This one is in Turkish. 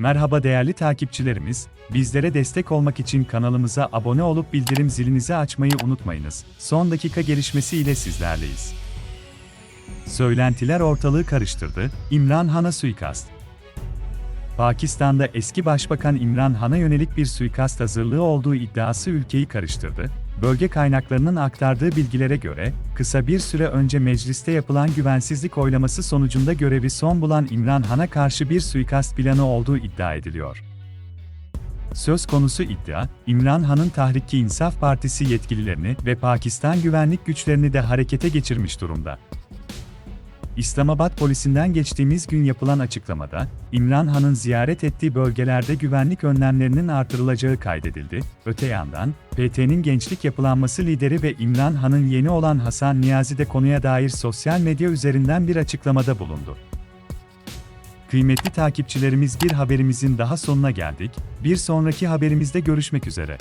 Merhaba değerli takipçilerimiz, bizlere destek olmak için kanalımıza abone olup bildirim zilinizi açmayı unutmayınız. Son dakika gelişmesi ile sizlerleyiz. Söylentiler ortalığı karıştırdı, İmran Han'a suikast. Pakistan'da eski Başbakan İmran Han'a yönelik bir suikast hazırlığı olduğu iddiası ülkeyi karıştırdı. Bölge kaynaklarının aktardığı bilgilere göre, kısa bir süre önce mecliste yapılan güvensizlik oylaması sonucunda görevi son bulan İmran Han'a karşı bir suikast planı olduğu iddia ediliyor. Söz konusu iddia, İmran Han'ın Tahrik-i İnsaf Partisi yetkililerini ve Pakistan güvenlik güçlerini de harekete geçirmiş durumda. İslamabad polisinden geçtiğimiz gün yapılan açıklamada, İmran Han'ın ziyaret ettiği bölgelerde güvenlik önlemlerinin artırılacağı kaydedildi. Öte yandan, PT'nin gençlik yapılanması lideri ve İmran Han'ın yeni olan Hasan Niyazi de konuya dair sosyal medya üzerinden bir açıklamada bulundu. Kıymetli takipçilerimiz bir haberimizin daha sonuna geldik. Bir sonraki haberimizde görüşmek üzere.